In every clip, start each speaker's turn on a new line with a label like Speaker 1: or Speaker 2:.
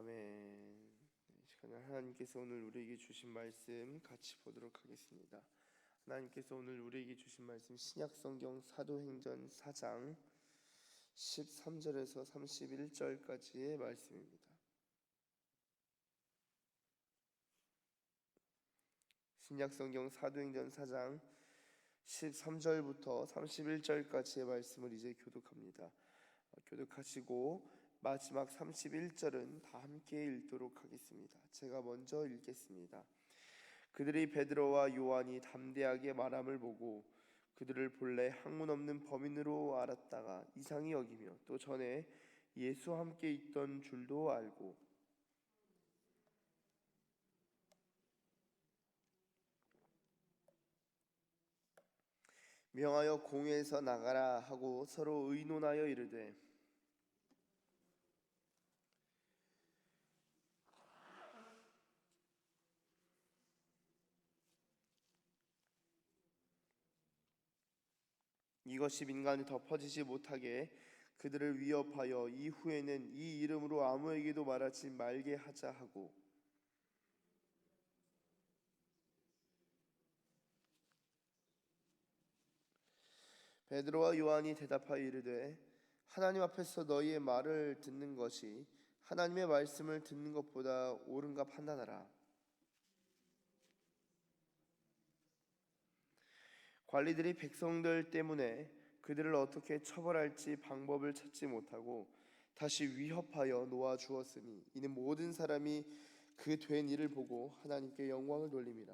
Speaker 1: 아멘. 이 시간에 하나님께서 오늘 우리에게 주신 말씀 같이 보도록 하겠습니다. 하나님께서 오늘 우리에게 주신 말씀 신약 성경 사도행전 4장 13절에서 31절까지의 말씀입니다. 신약 성경 사도행전 4장 13절부터 31절까지의 말씀을 이제 교독합니다. 어, 교독하시고 마지막 31절은 다 함께 읽도록 하겠습니다. 제가 먼저 읽겠습니다. 그들이 베드로와 요한이 담대하게 말함을 보고 그들을 본래 학문 없는 범인으로 알았다가 이상히 여기며 또 전에 예수와 함께 있던 줄도 알고 명하여 공회에서 나가라 하고 서로 의논하여 이르되 이것이 민간에 덮어지지 못하게 그들을 위협하여 이후에는 이 이름으로 아무에게도 말하지 말게 하자 하고 베드로와 요한이 대답하여 이르되 하나님 앞에서 너희의 말을 듣는 것이 하나님의 말씀을 듣는 것보다 옳은가 판단하라. 관리들이 백성들 때문에 그들을 어떻게 처벌할지 방법을 찾지 못하고 다시 위협하여 놓아 주었으니 이는 모든 사람이 그 된 일을 보고 하나님께 영광을 돌림이라.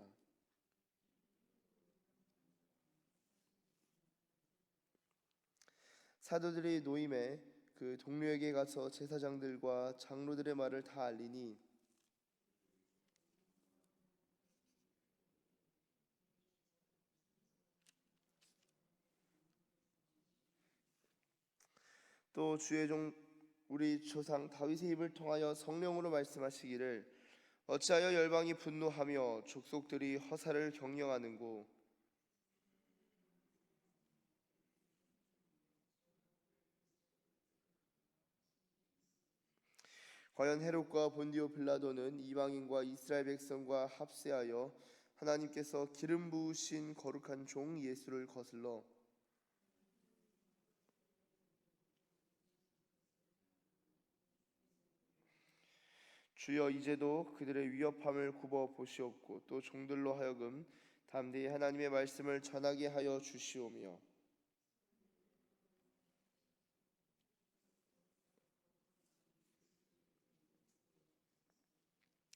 Speaker 1: 사도들이 노임에 그 동료에게 가서 제사장들과 장로들의 말을 다 알리니 또 주의 종 우리 조상 다윗의 입을 통하여 성령으로 말씀하시기를 어찌하여 열방이 분노하며 족속들이 허사를 경영하는고? 과연 헤롯과 본디오 빌라도는 이방인과 이스라엘 백성과 합세하여 하나님께서 기름 부으신 거룩한 종 예수를 거슬러 주여 이제도 그들의 위협함을 굽어 보시옵고 또 종들로 하여금 담대히 하나님의 말씀을 전하게 하여 주시오며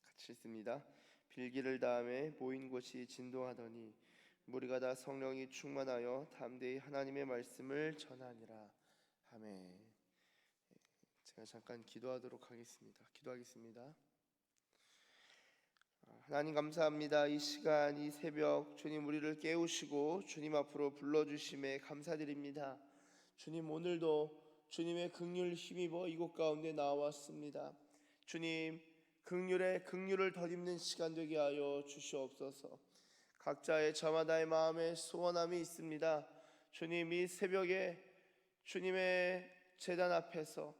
Speaker 1: 같이 읽습니다. 빌기를 다음에 모인 곳이 진동하더니 무리가 다 성령이 충만하여 담대히 하나님의 말씀을 전하니라. 아멘. 제가 잠깐 기도하도록 하겠습니다. 기도하겠습니다. 아, 하나님 감사합니다. 이 시간 이 새벽 주님 우리를 깨우시고 주님 앞으로 불러 주심에 감사드립니다. 주님 오늘도 주님의 긍휼 힘입어 이곳 가운데 나왔습니다. 주님 긍휼에 긍휼을 덧입는 시간 되게 하여 주시옵소서. 각자의 저마다의 마음에 소원함이 있습니다. 주님 이 새벽에 주님의 제단 앞에서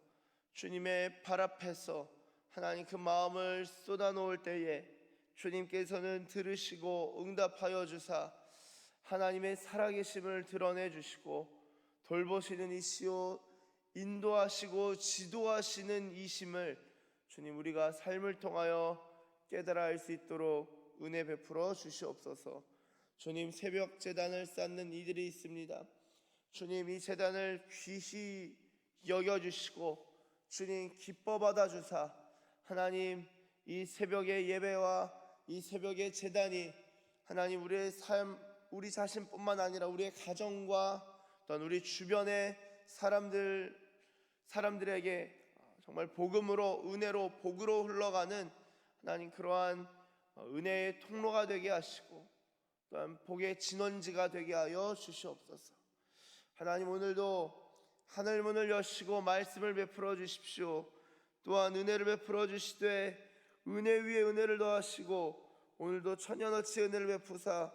Speaker 1: 주님의 발 앞에서 하나님 그 마음을 쏟아 놓을 때에 주님께서는 들으시고 응답하여 주사 하나님의 살아계심을 드러내 주시고 돌보시는 이시오 인도하시고 지도하시는 이심을 주님 우리가 삶을 통하여 깨달아 알 수 있도록 은혜 베풀어 주시옵소서. 주님 새벽 재단을 쌓는 이들이 있습니다. 주님 이 재단을 귀히 여겨 주시고 주님 기뻐 받아 주사 하나님 이 새벽의 예배와 이 새벽의 재단이 하나님 우리의 삶 우리 자신뿐만 아니라 우리의 가정과 또한 우리 주변의 사람들 사람들에게 정말 복음으로 은혜로 복으로 흘러가는 하나님 그러한 은혜의 통로가 되게 하시고 또한 복의 진원지가 되게 하여 주시옵소서. 하나님 오늘도 하늘 문을 여시고 말씀을 베풀어 주십시오. 또한 은혜를 베풀어 주시되 은혜 위에 은혜를 더하시고 오늘도 천년어치 은혜를 베푸사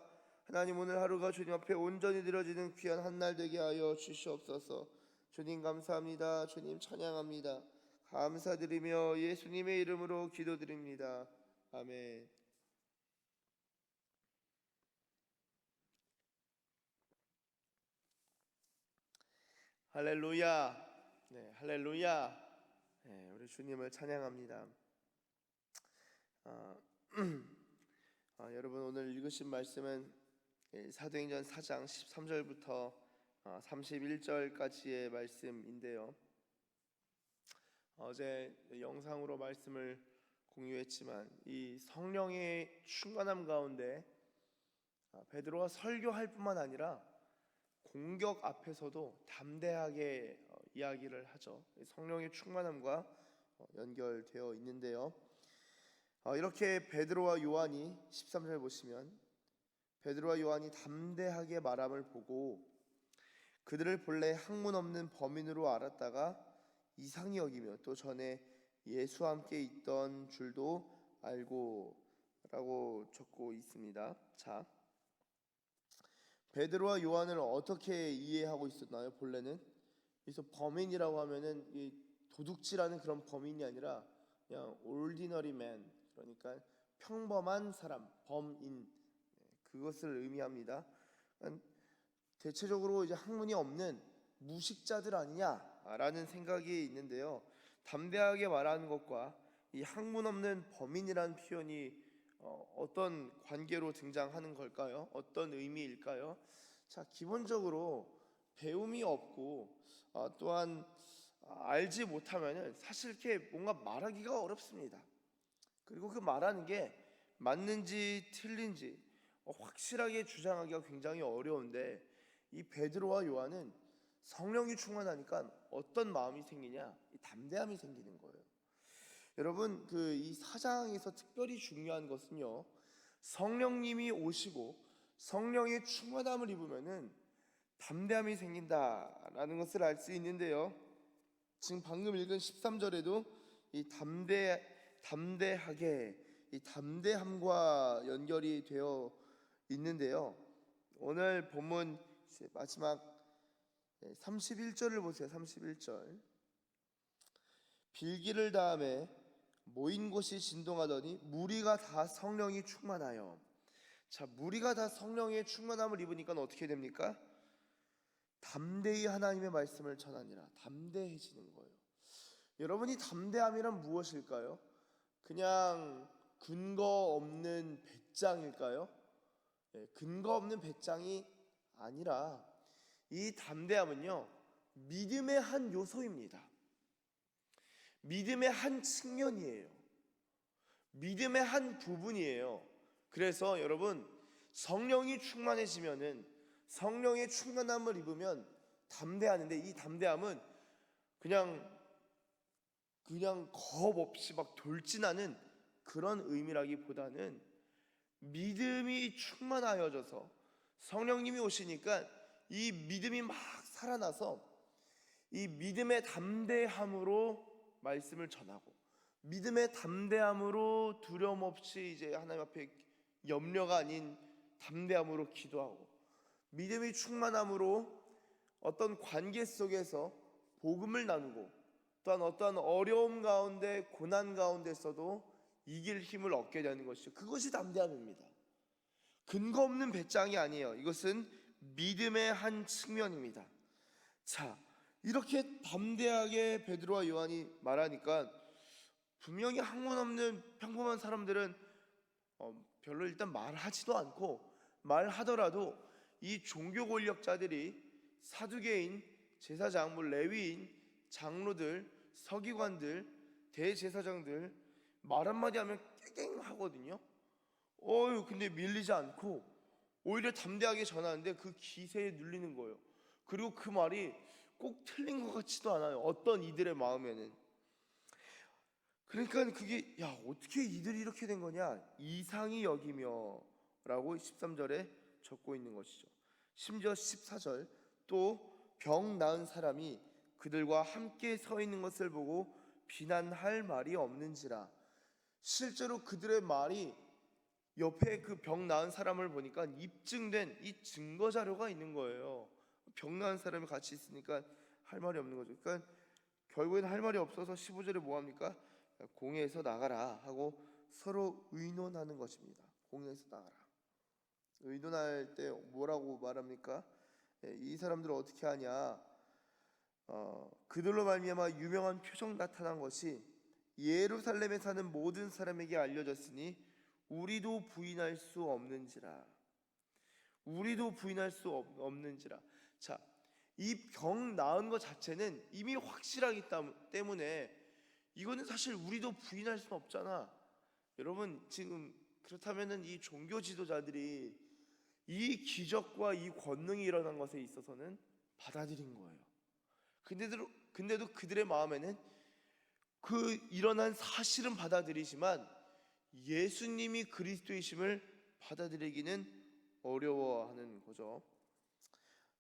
Speaker 1: 하나님 오늘 하루가 주님 앞에 온전히 드려지는 귀한 한 날 되게 하여 주시옵소서. 주님 감사합니다. 주님 찬양합니다. 감사드리며 예수님의 이름으로 기도드립니다. 아멘. 할렐루야. 네, 할렐루야. 네, 우리 주님을 찬양합니다. 아, 아, 여러분 오늘 읽으신 말씀은 예, 사도행전 4장 13절부터 31절까지의 말씀인데요. 어제 영상으로 말씀을 공유했지만 이 성령의 충만함 가운데 아, 베드로가 설교할 뿐만 아니라 공격 앞에서도 담대하게 어, 이야기를 하죠. 성령의 충만함과 어, 연결되어 있는데요. 어, 이렇게 베드로와 요한이 13절 보시면 베드로와 요한이 담대하게 말함을 보고 그들을 본래 학문 없는 범인으로 알았다가 이상히 여기며 또 전에 예수와 함께 있던 줄도 알고 라고 적고 있습니다. 자, 베드로와 요한을 어떻게 이해하고 있었나요? 본래는 그래서 범인이라고 하면은 이 도둑질하는 그런 범인이 아니라 그냥 ordinary 그러니까 평범한 사람 범인 그것을 의미합니다. 그러니까 대체적으로 이제 학문이 없는 무식자들 아니냐라는 생각이 있는데요. 담대하게 말하는 것과 이 학문 없는 범인이라는 표현이 어, 어떤 관계로 등장하는 걸까요? 어떤 의미일까요? 자, 기본적으로 배움이 없고 어, 또한 알지 못하면은 사실 이렇게 뭔가 말하기가 어렵습니다. 그리고 그 말하는 게 맞는지 틀린지 어, 확실하게 주장하기가 굉장히 어려운데 이 베드로와 요한은 성령이 충만하니까 어떤 마음이 생기냐? 이 담대함이 생기는 거예요. 여러분 그 이 사장에서 특별히 중요한 것은요. 성령님이 오시고 성령의 충만함을 입으면은 담대함이 생긴다라는 것을 알 수 있는데요. 지금 방금 읽은 13절에도 이 담대 담대하게 이 담대함과 연결이 되어 있는데요. 오늘 본문 마지막 31절을 보세요. 31절. 빌기를 다음에 모인 곳이 진동하더니 무리가 다 성령이 충만하여 자 무리가 다 성령의 충만함을 입으니까 어떻게 됩니까? 담대히 하나님의 말씀을 전하니라 담대해지는 거예요. 여러분이 담대함이란 무엇일까요? 그냥 근거 없는 배짱일까요? 네, 근거 없는 배짱이 아니라 이 담대함은요 믿음의 한 요소입니다. 믿음의 한 측면이에요. 믿음의 한 부분이에요. 그래서 여러분 성령이 충만해지면은 성령의 충만함을 입으면 담대하는데 이 담대함은 그냥 그냥 겁 없이 막 돌진하는 그런 의미라기보다는 믿음이 충만하여져서 성령님이 오시니까 이 믿음이 막 살아나서 이 믿음의 담대함으로 말씀을 전하고 믿음의 담대함으로 두려움 없이 이제 하나님 앞에 염려가 아닌 담대함으로 기도하고 믿음이 충만함으로 어떤 관계 속에서 복음을 나누고 또한 어떠한 어려움 가운데 고난 가운데서도 이길 힘을 얻게 되는 것이죠. 그것이 담대함입니다. 근거 없는 배짱이 아니에요. 이것은 믿음의 한 측면입니다. 자, 이렇게 담대하게 베드로와 요한이 말하니까 분명히 학문 없는 평범한 사람들은 어, 별로 일단 말하지도 않고 말하더라도 이 종교 권력자들이 사두개인, 제사장, 뭐 레위인, 장로들, 서기관들, 대제사장들 말 한마디 하면 깨갱 하거든요. 어유 근데 밀리지 않고 오히려 담대하게 전하는데 그 기세에 눌리는 거예요. 그리고 그 말이 꼭 틀린 것 같지도 않아요. 어떤 이들의 마음에는. 그러니까 그게 야 어떻게 이들이 이렇게 된 거냐 이상히 여기며라고 13절에 적고 있는 것이죠. 심지어 14절 또 병 나은 사람이 그들과 함께 서 있는 것을 보고 비난할 말이 없는지라 실제로 그들의 말이 옆에 그 병 나은 사람을 보니까 입증된 이 증거 자료가 있는 거예요. 병 나은 사람이 같이 있으니까 할 말이 없는 거죠. 그러니까 결국엔 할 말이 없어서 15절에 뭐 합니까? 공회에서 나가라 하고 서로 의논하는 것입니다. 공회에서 나가라. 의논할 때 뭐라고 말합니까? 예, 이 사람들을 어떻게 하냐? 어, 그들로 말미암아 유명한 표적 나타난 것이 예루살렘에 사는 모든 사람에게 알려졌으니 우리도 부인할 수 없는지라. 우리도 부인할 수 없, 없는지라. 자, 이 병 나은 것 자체는 이미 확실하기 따- 때문에 이거는 사실 우리도 부인할 수는 없잖아. 여러분 지금 그렇다면은 이 종교 지도자들이 이 기적과 이 권능이 일어난 것에 있어서는 받아들인 거예요. 근데도 근데도 그들의 마음에는 그 일어난 사실은 받아들이지만 예수님이 그리스도이심을 받아들이기는 어려워하는 거죠.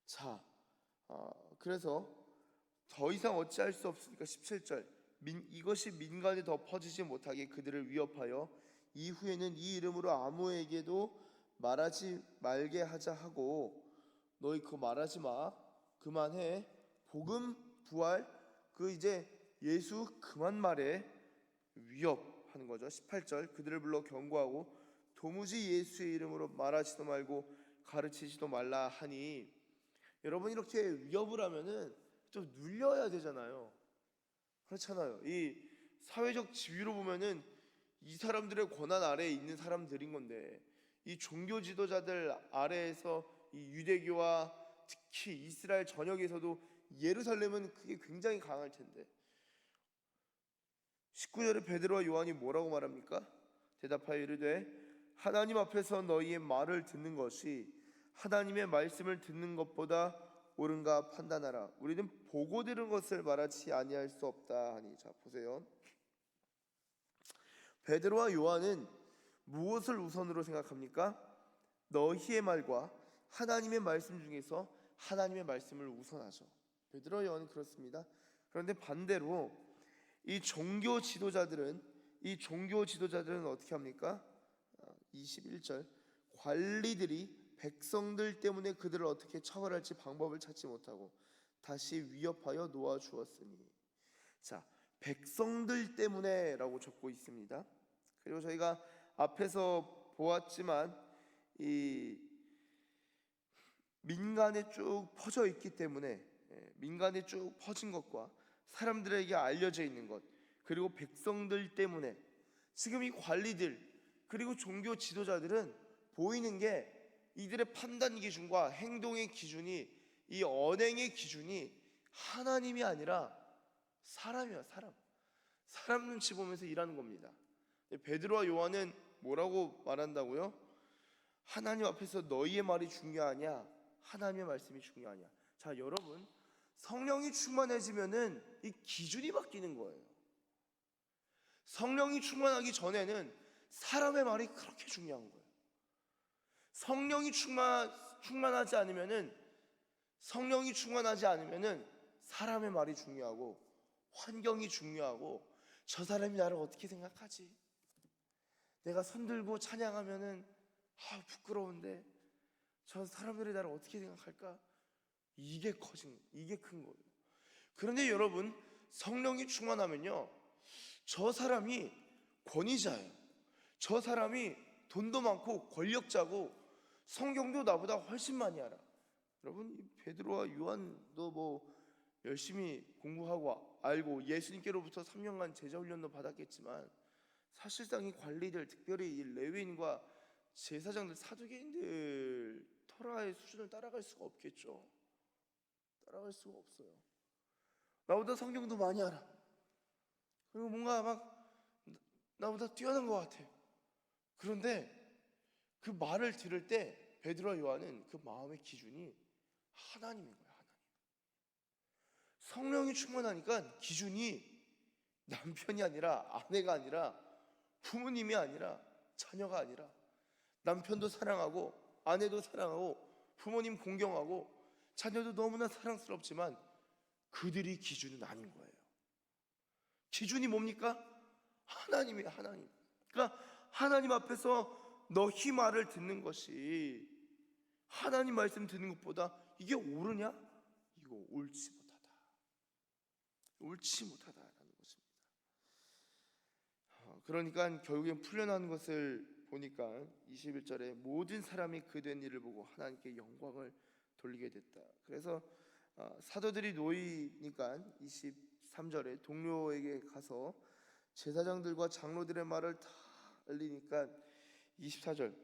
Speaker 1: 자, 아, 그래서 더 이상 어찌할 수 없으니까 17절. 민, 이것이 민간에 더 퍼지지 못하게 그들을 위협하여 이후에는 이 이름으로 아무에게도 말하지 말게 하자 하고 너희 그거 말하지 마. 그만해. 복음 부활. 그 이제 예수 그만 말해. 위협하는 거죠. 18절. 그들을 불러 경고하고 도무지 예수의 이름으로 말하지도 말고 가르치지도 말라 하니 여러분 이렇게 위협을 하면은 좀 눌려야 되잖아요. 그렇잖아요. 이 사회적 지위로 보면은 이 사람들의 권한 아래에 있는 사람들인 건데 이 종교 지도자들 아래에서 이 유대교와 특히 이스라엘 전역에서도 예루살렘은 그게 굉장히 강할 텐데 19절에 베드로와 요한이 뭐라고 말합니까? 대답하여 이르되 하나님 앞에서 너희의 말을 듣는 것이 하나님의 말씀을 듣는 것보다 옳은가 판단하라. 우리는 보고 들은 것을 말하지 아니할 수 없다 하니 자 보세요. 베드로와 요한은 무엇을 우선으로 생각합니까? 너희의 말과 하나님의 말씀 중에서 하나님의 말씀을 우선하죠. 베드로와 요한은 그렇습니다. 그런데 반대로 이 종교 지도자들은 이 종교 지도자들은 어떻게 합니까? 21절 관리들이 백성들 때문에 그들을 어떻게 처벌할지 방법을 찾지 못하고 다시 위협하여 놓아 주었으니 자 백성들 때문에라고 적고 있습니다. 그리고 저희가 앞에서 보았지만 이 민간에 쭉 퍼져 있기 때문에 예, 민간에 쭉 퍼진 것과 사람들에게 알려져 있는 것 그리고 백성들 때문에 지금 이 관리들 그리고 종교 지도자들은 보이는 게 이들의 판단 기준과 행동의 기준이 이 언행의 기준이 하나님이 아니라 사람이야 사람. 사람 눈치 보면서 일하는 겁니다. 베드로와 요한은 뭐라고 말한다고요? 하나님 앞에서 너희의 말이 중요하냐? 하나님의 말씀이 중요하냐? 자 여러분 성령이 충만해지면은 이 기준이 바뀌는 거예요. 성령이 충만하기 전에는 사람의 말이 그렇게 중요한 거예요 성령이 충만 충만하지 않으면은 성령이 충만하지 않으면은 사람의 말이 중요하고 환경이 중요하고 저 사람이 나를 어떻게 생각하지? 내가 손들고 찬양하면은 아 부끄러운데 저 사람들이 나를 어떻게 생각할까? 이게 커진 이게 큰 거예요. 그런데 여러분 성령이 충만하면요 저 사람이 권위자예요. 저 사람이 돈도 많고 권력자고 성경도 나보다 훨씬 많이 알아. 여러분 이 베드로와 요한도 뭐 열심히 공부하고 알고 예수님께로부터 3년간 제자 훈련도 받았겠지만 사실상 이 관리들 특별히 이 레위인과 제사장들 사두개인들 토라의 수준을 따라갈 수가 없겠죠. 따라갈 수가 없어요. 나보다 성경도 많이 알아. 그리고 뭔가 막 나보다 뛰어난 것 같아. 그런데 그 말을 들을 때 베드로와 요한은 그 마음의 기준이 하나님인 거예요. 하나님. 성령이 충만하니까 기준이 남편이 아니라 아내가 아니라 부모님이 아니라 자녀가 아니라 남편도 사랑하고 아내도 사랑하고 부모님 공경하고 자녀도 너무나 사랑스럽지만 그들이 기준은 아닌 거예요. 기준이 뭡니까? 하나님이 하나님. 그러니까 하나님 앞에서 너희 말을 듣는 것이 하나님 말씀 듣는 것보다 이게 옳으냐? 이거 옳지 못하다. 옳지 못하다라는 것입니다. 어, 그러니까 결국엔 풀려나는 것을 보니까 21절에 모든 사람이 그 된 일을 보고 하나님께 영광을 돌리게 됐다. 그래서 어, 사도들이 놓이니까 23절에 동료에게 가서 제사장들과 장로들의 말을 다 알리니까 24절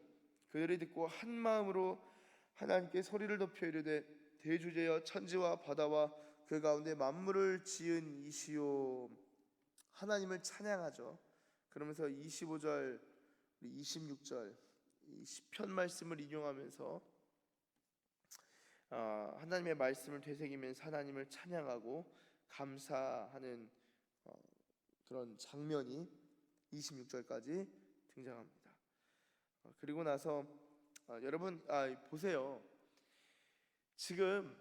Speaker 1: 그들이 듣고 한 마음으로 하나님께 소리를 높여 이르되 대주제여 천지와 바다와 그 가운데 만물을 지은 이시오 하나님을 찬양하죠. 그러면서 25절, 26절 이 시편 말씀을 인용하면서 아, 하나님의 말씀을 되새기면서 하나님을 찬양하고 감사하는 어, 그런 장면이 26절까지 등장합니다. 어, 그리고 나서 아, 여러분 아, 보세요. 지금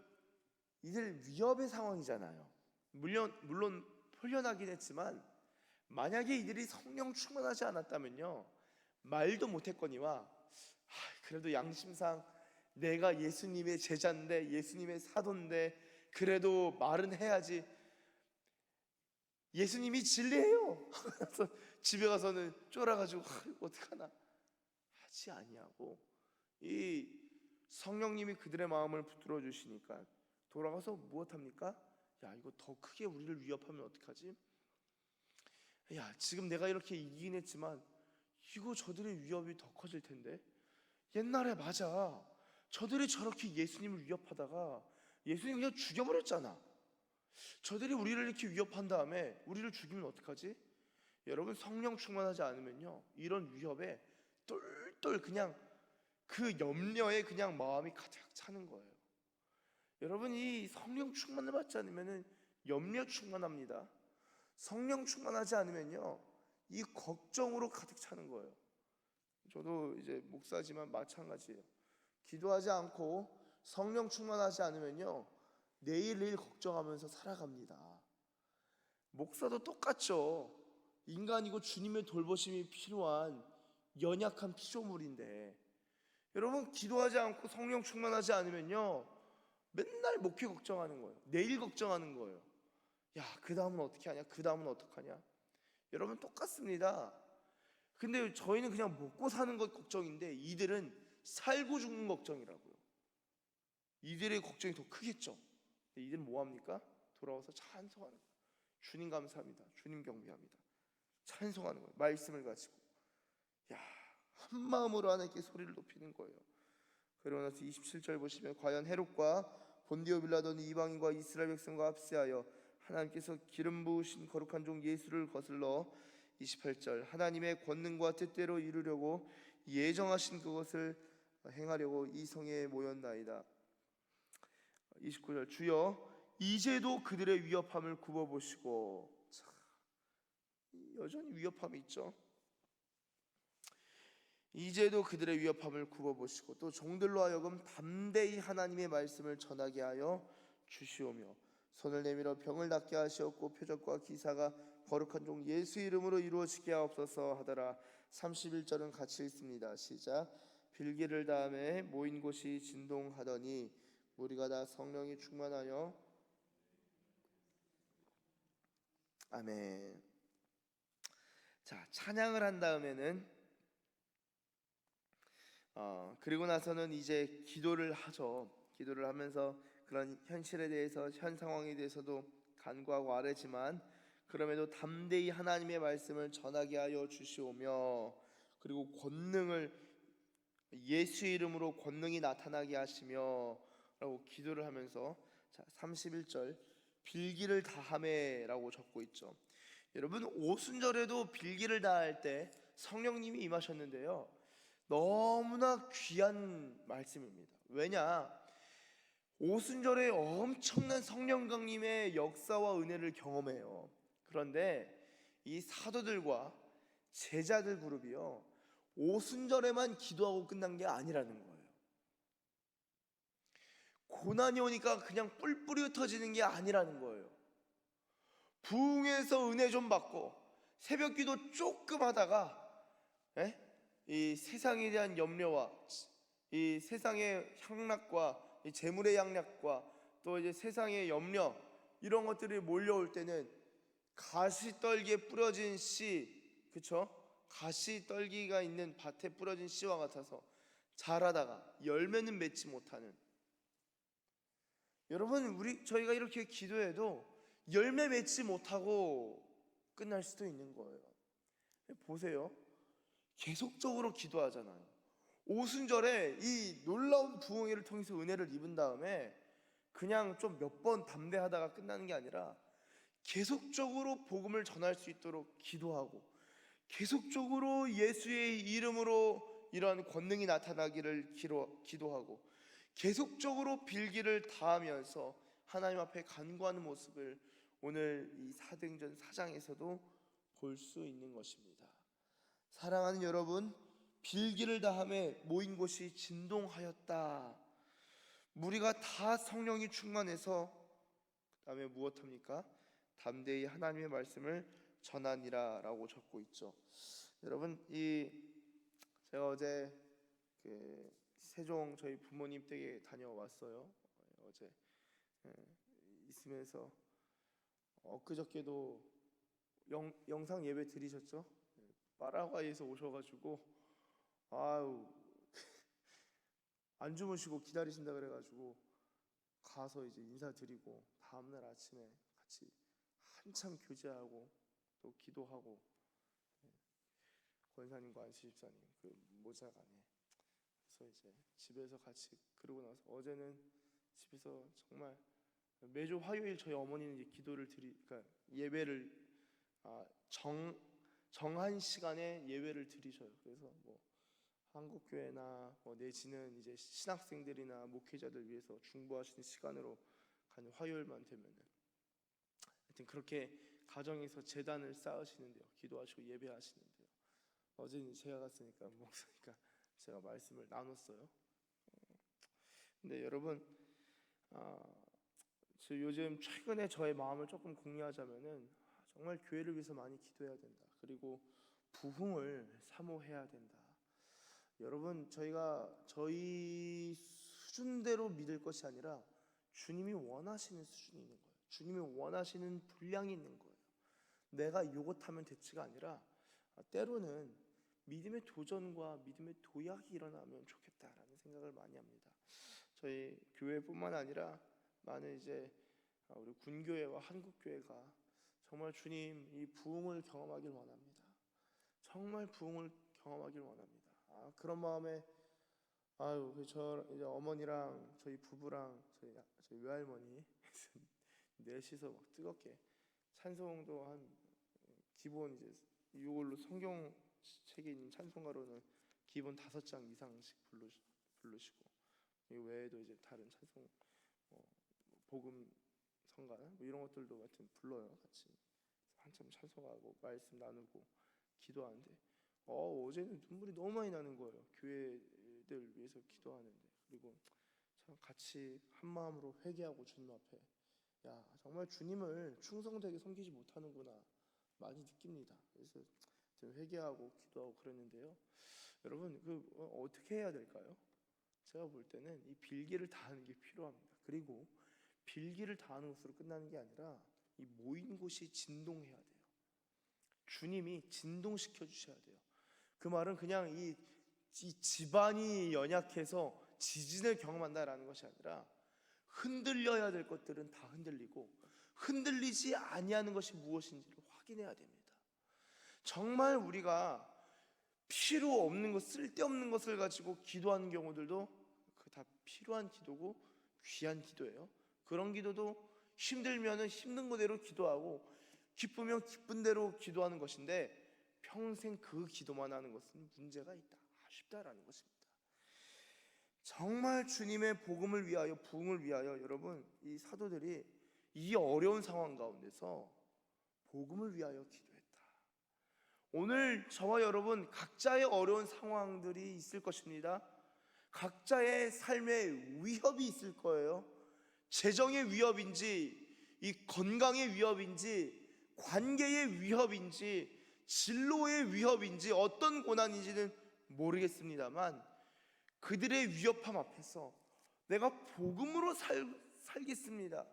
Speaker 1: 이들 위협의 상황이잖아요. 물론 물론 풀려나긴 했지만 만약에 이들이 성령 충만하지 않았다면요 말도 못했거니와 아, 그래도 양심상 내가 예수님의 제자인데 예수님의 사도인데 그래도 말은 해야지 예수님이. 그래서 집에 가서는 쫄아가지고 아, 어떡하나 하지 아니하고 이 성령님이 그들의 마음을 붙들어 주시니까 돌아가서 무엇합니까? 야 이거 더 크게 우리를 위협하면 어떡하지? 야 지금 내가 이렇게 이기긴 했지만 이거 저들의 위협이 더 커질 텐데 옛날에 맞아 저들이 저렇게 예수님을 위협하다가 예수님 그냥 죽여버렸잖아 저들이 우리를 이렇게 위협한 다음에 우리를 죽이면 어떡하지? 여러분 성령 충만하지 않으면요 이런 위협에 똘똘 그냥 그 염려에 그냥 마음이 가득 차는 거예요 여러분 이 성령 충만을 받지 않으면은 염려 충만합니다 성령 충만하지 않으면요 이 걱정으로 가득 차는 거예요 저도 이제 목사지만 마찬가지예요 기도하지 않고 성령 충만하지 않으면요 내일 내일 걱정하면서 살아갑니다. 목사도 똑같죠. 인간이고 주님의 돌보심이 필요한 연약한 피조물인데 여러분 기도하지 않고 성령 충만하지 않으면요 맨날 목회 걱정하는 거예요. 내일 걱정하는 거예요. 야, 그 다음은 어떻게 하냐? 그 다음은 어떡하냐? 여러분 똑같습니다. 근데 저희는 그냥 먹고 사는 것 걱정인데 이들은 살고 죽는 걱정이라고요. 이들의 걱정이 더 크겠죠. 이들은 뭐 합니까? 돌아와서 찬송하는 거예요. 주님 감사합니다. 주님 경배합니다. 찬송하는 거예요. 말씀을 가지고. 야, 한 마음으로 하나님께 소리를 높이는 거예요. 그러고 나서 27절 보시면 과연 헤롯과 본디오 빌라도는 이방인과 이스라엘 백성과 합세하여 하나님께서 기름 부으신 거룩한 종 예수를 거슬러 28절 하나님의 권능과 뜻대로 이루려고 예정하신 그것을 행하려고 이 성에 모였나이다. 29절 주여 이제도 그들의 위협함을 굽어 보시고 여전히 위협함이 있죠. 이제도 그들의 위협함을 굽어 보시고 또 종들로 하여금 담대히 하나님의 말씀을 전하게 하여 주시오며 손을 내밀어 병을 낫게 하시었고 표적과 기사가 거룩한 종 예수 이름으로 이루어지게 하옵소서 하더라. 31절은 같이 읽습니다. 시작. 빌기를 다음에 모인 곳이 진동하더니 우리가 다 성령이 충만하여 아멘. 자 찬양을 한 다음에는 어, 그리고 나서는 이제 기도를 하죠. 기도를 하면서 그런 현실에 대해서 현 상황에 대해서도 간구하고 아뢰지만 그럼에도 담대히 하나님의 말씀을 전하게 하여 주시오며 그리고 권능을 예수 이름으로 권능이 나타나게 하시며 라고 기도를 하면서 자 31절 빌기를 다함에라고 적고 있죠. 여러분 오순절에도 빌기를 다할 때 성령님이 임하셨는데요. 너무나 귀한 말씀입니다. 왜냐? 오순절에 엄청난 성령 강림의 역사와 은혜를 경험해요. 그런데 이 사도들과 제자들 그룹이요. 오순절에만 기도하고 끝난 게 아니라는 거예요. 고난이 오니까 그냥 뿔뿔이 흩어지는 게 아니라는 거예요. 부흥에서 은혜 좀 받고 새벽 기도 조금 하다가 에? 이 세상에 대한 염려와 이 세상의 향락과 이 재물의 향락과 또 이제 세상의 염려 이런 것들이 몰려올 때는 가시떨기에 뿌려진 씨, 그쵸? 가시떨기가 있는 밭에 뿌려진 씨와 같아서 자라다가 열매는 맺지 못하는 여러분 우리 저희가 이렇게 기도해도 열매 맺지 못하고 끝날 수도 있는 거예요. 보세요. 계속적으로 기도하잖아요. 오순절에 이 놀라운 부흥회를 통해서 은혜를 입은 다음에 그냥 좀 몇 번 담대하다가 끝나는 게 아니라 계속적으로 복음을 전할 수 있도록 기도하고 계속적으로 예수의 이름으로 이러한 권능이 나타나기를 기도하고 계속적으로 빌기를 다하면서 하나님 앞에 간구하는 모습을 오늘 이 사도행전 4장에서도 볼 수 있는 것입니다. 사랑하는 여러분, 빌기를 다함에 모인 곳이 진동하였다. 무리가 다 성령이 충만해서 그다음에 무엇합니까? 담대히 하나님의 말씀을 전하니라라고 적고 있죠. 여러분 이 제가 어제 그 세종 저희 부모님 댁에 다녀왔어요. 어제 예, 있으면서 엊그저께도 영, 영상 예배 드리셨죠? 예, 파라과이에서 오셔가지고 아유 안 주무시고 기다리신다 그래가지고 가서 이제 인사드리고 다음날 아침에 같이 한참 교제하고 또 기도하고 예, 권사님과 안수 집사님 그 모자간에. 그래서 이제 집에서 같이 그러고 나서 어제는 집에서 정말 매주 화요일 저희 어머니는 이제 기도를 드리 그러니까 예배를 아, 정 정한 시간에 예배를 드리셔요. 그래서 뭐 한국 교회나 뭐 내지는 이제 신학생들이나 목회자들 위해서 중보하시는 시간으로 가는 화요일만 되면은 하여튼 그렇게 가정에서 재단을 쌓으시는데요. 기도하시고 예배하시는데요. 어제는 제가 갔으니까 목사니까 제가 말씀을 나눴어요. 근데 여러분, 아, 저 요즘 최근에 저의 마음을 조금 공유하자면은 정말 교회를 위해서 많이 기도해야 된다. 그리고 부흥을 사모해야 된다. 여러분, 저희가 저희 수준대로 믿을 것이 아니라 주님이 원하시는 수준이 있는 거예요. 주님이 원하시는 분량이 있는 거예요. 내가 요것 하면 대치가 아니라 때로는 믿음의 도전과 믿음의 도약이 일어나면 좋겠다라는 생각을 많이 합니다. 저희 교회뿐만 아니라 많은 이제 우리 군교회와 한국교회가 정말 주님 이 부흥을 경험하길 원합니다. 정말 부흥을 경험하길 원합니다. 아, 그런 마음에 아유 그저 이제 어머니랑 저희 부부랑 저희 저희 외할머니 넷이서 막 뜨겁게 찬송도 한 기본 이제 이걸로 성경 책에 있는 찬송가로는 기본 다섯 장 이상씩 부르, 부르시고 이 외에도 이제 다른 찬송 뭐 복음 성가 뭐 이런 것들도 같은 불러요 같이 한참 찬송하고 말씀 나누고 기도하는데 어 어제는 눈물이 너무 많이 나는 거예요 교회들 위해서 기도하는데 그리고 참 같이 한 마음으로 회개하고 주님 앞에 야 정말 주님을 충성되게 섬기지 못하는구나 많이 느낍니다. 그래서 좀 회개하고 기도하고 그랬는데요. 여러분 그 어, 어떻게 해야 될까요? 제가 볼 때는 이 빌기를 다하는 게 필요합니다. 그리고 빌기를 다하는 것으로 끝나는 게 아니라 이 모인 곳이 진동해야 돼요. 주님이 진동시켜 주셔야 돼요. 그 말은 그냥 이, 이 집안이 연약해서 지진을 경험한다라는 것이 아니라 흔들려야 될 것들은 다 흔들리고 흔들리지 아니하는 것이 무엇인지를 확인해야 됩니다. 정말 우리가 필요 없는 것, 쓸데없는 것을 가지고 기도하는 경우들도 그 다 필요한 기도고 귀한 기도예요. 그런 기도도 힘들면은 힘든 거대로 기도하고 기쁘면 기쁜 대로 기도하는 것인데 평생 그 기도만 하는 것은 문제가 있다. 아쉽다라는 것입니다. 정말 주님의 복음을 위하여 부흥을 위하여 여러분 이 사도들이 이 어려운 상황 가운데서 복음을 위하여 기도했다. 오늘 저와 여러분 각자의 어려운 상황들이 있을 것입니다. 각자의 삶의 위협이 있을 거예요. 재정의 위협인지 이 건강의 위협인지 관계의 위협인지 진로의 위협인지 어떤 고난인지는 모르겠습니다만 그들의 위협함 앞에서 내가 복음으로 살, 살겠습니다.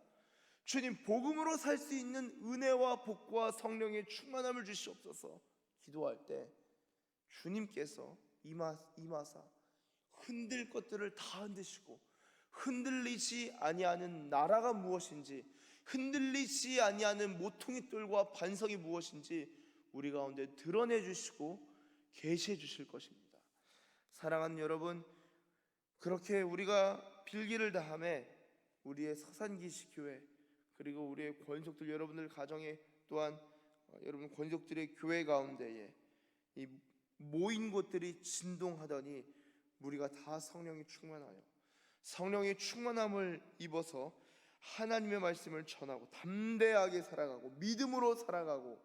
Speaker 1: 주님 복음으로 살 수 있는 은혜와 복과 성령의 충만함을 주시옵소서. 기도할 때 주님께서 임하, 임하사 흔들 것들을 다 흔드시고 흔들리지 아니하는 나라가 무엇인지 흔들리지 아니하는 모퉁이 뜰과 반석이 무엇인지 우리 가운데 드러내 주시고 계시해 주실 것입니다. 사랑하는 여러분 그렇게 우리가 빌기를 다함에 우리의 서산기시 교회 그리고 우리의 권속들 여러분들 가정에 또한 어, 여러분 권속들의 교회 가운데에 이 모인 곳들이 진동하더니 우리가 다 성령이 충만하여 성령의 충만함을 입어서 하나님의 말씀을 전하고 담대하게 살아가고 믿음으로 살아가고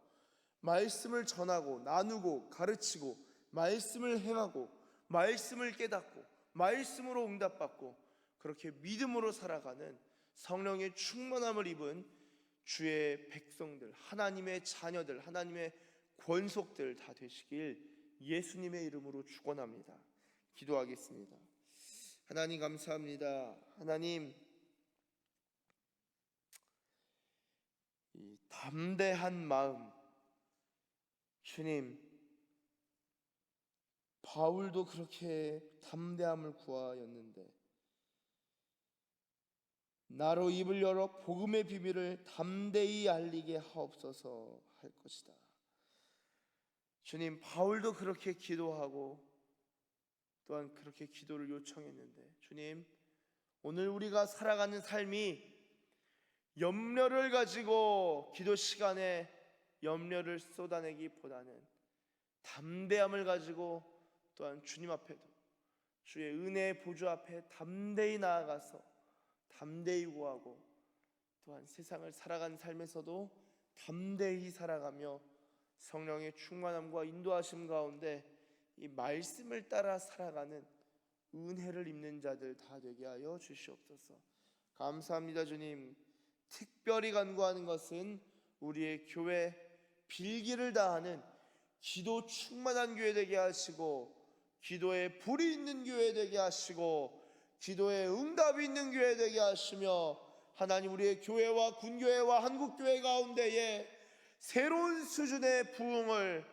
Speaker 1: 말씀을 전하고 나누고 가르치고 말씀을 행하고 말씀을 깨닫고 말씀으로 응답받고 그렇게 믿음으로 살아가는 성령의 충만함을 입은 주의 백성들 하나님의 자녀들 하나님의 권속들 다 되시길 예수님의 이름으로 축원합니다. 기도하겠습니다. 하나님 감사합니다. 하나님 이 담대한 마음 주님 바울도 그렇게 담대함을 구하였는데 나로 입을 열어 복음의 비밀을 담대히 알리게 하옵소서 할 것이다. 주님 바울도 그렇게 기도하고 또한 그렇게 기도를 요청했는데 주님 오늘 우리가 살아가는 삶이 염려를 가지고 기도 시간에 염려를 쏟아내기보다는 담대함을 가지고 또한 주님 앞에도 주의 은혜의 보좌 앞에 담대히 나아가서 담대히 구하고 또한 세상을 살아가는 삶에서도 담대히 살아가며 성령의 충만함과 인도하심 가운데 이 말씀을 따라 살아가는 은혜를 입는 자들 다 되게 하여 주시옵소서. 감사합니다, 주님. 특별히 간구하는 것은 우리의 교회 빌기를 다하는 기도 충만한 교회 되게 하시고 기도에 불이 있는 교회 되게 하시고 기도에 응답이 있는 교회 되게 하시며 하나님 우리의 교회와 군교회와 한국교회 가운데에 새로운 수준의 부흥을